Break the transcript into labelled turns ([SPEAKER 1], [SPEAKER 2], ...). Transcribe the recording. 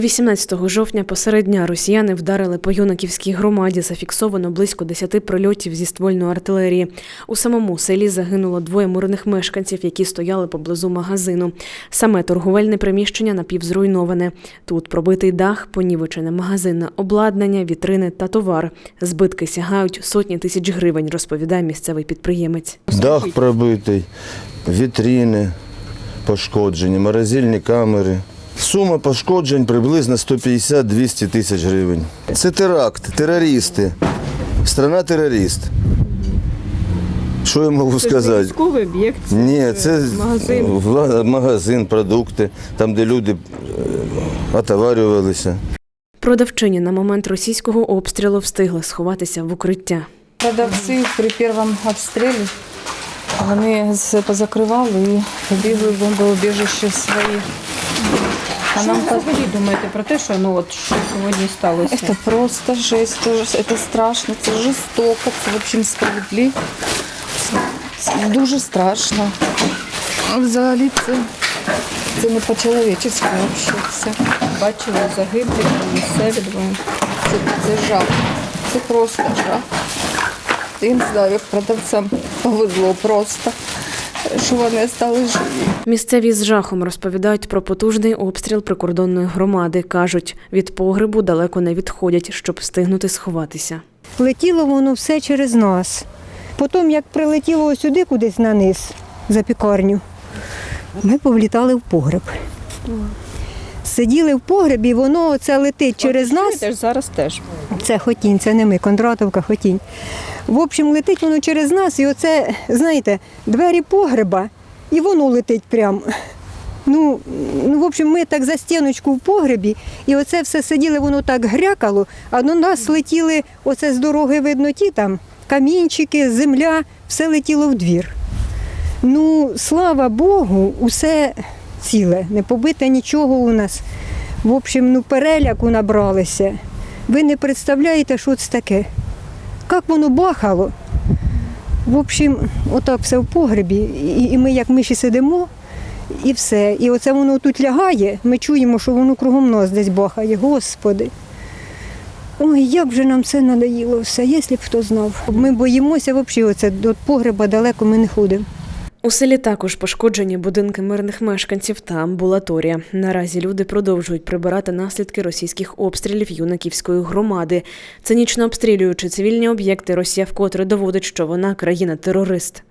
[SPEAKER 1] 18 жовтня посеред дня росіяни вдарили по юнаківській громаді. Зафіксовано близько 10 прильотів зі ствольної артилерії. У самому селі загинуло двоє мирних мешканців, які стояли поблизу магазину. Саме торговельне приміщення напівзруйноване. Тут пробитий дах, понівечене магазинне обладнання, вітрини та товар. Збитки сягають сотні тисяч гривень, розповідає місцевий підприємець.
[SPEAKER 2] Дах пробитий, вітрини пошкоджені, морозильні камери. Сума пошкоджень приблизно 150-200 тисяч гривень. Це теракт, терористи. Страна терорист. Що я можу
[SPEAKER 3] Це
[SPEAKER 2] сказати?
[SPEAKER 3] військовий об'єкт,
[SPEAKER 2] Ні, це
[SPEAKER 3] е, магазин.
[SPEAKER 2] магазин, продукти, там, де люди е, отоварювалися.
[SPEAKER 1] Продавчиня на момент російського обстрілу встигла сховатися в укриття.
[SPEAKER 4] Продавці при першому обстрілі вони все позакривали і побігли в бомбоубіжище свої. А нам
[SPEAKER 3] взагалі думаєте про те, що ну от що сьогодні сталося?
[SPEAKER 4] це просто жесть, це, ж- страшно, це жорстоко, це в общем справедливо. Це, дуже страшно. Взагалі це, це не по-чоловічески взагалі. Це,
[SPEAKER 3] Бачили загиблих, місцеві двоє.
[SPEAKER 4] це, це жах. Це просто жах. Я не знаю, як продавцям повезло просто, що вони стали живі.
[SPEAKER 1] Місцеві з жахом розповідають про потужний обстріл прикордонної громади. кажуть, від погребу далеко не відходять, щоб встигнути сховатися.
[SPEAKER 5] Летіло воно все через нас. Потім, як прилетіло сюди кудись на низ, за пікарню, ми повлітали в погреб. Сиділи в погребі, воно це летить через нас.
[SPEAKER 3] Теж зараз теж.
[SPEAKER 5] Це хотінь, це не ми, Кондратовка хотінь. В общем, летить воно через нас, і оце, знаєте, двері погреба, і воно летить прямо. Ну, ну, в общем, ми так за стіночку в погребі, і оце все сиділи, воно так грякало, а до нас летіли, оце з дороги видно ті там, камінчики, земля, все летіло в двір. Ну, слава Богу, усе ціле, не побите нічого у нас. В общем, ну переляку набралися. Ви не представляєте, що це таке. Як воно бахало. В общем, отак все в погребі. І, ми, як миші сидимо, і все. І оце воно тут лягає, ми чуємо, що воно кругом нас десь бахає. Господи. Ой, як же нам це надоїло все, якщо б хто знав. Ми боїмося взагалі, оце до погреба далеко ми не ходимо.
[SPEAKER 1] У селі також пошкоджені будинки мирних мешканців та амбулаторія. Наразі люди продовжують прибирати наслідки російських обстрілів юнаківської громади. Цинічно обстрілюючи цивільні об'єкти, Росія вкотре доводить, що вона країна-терорист.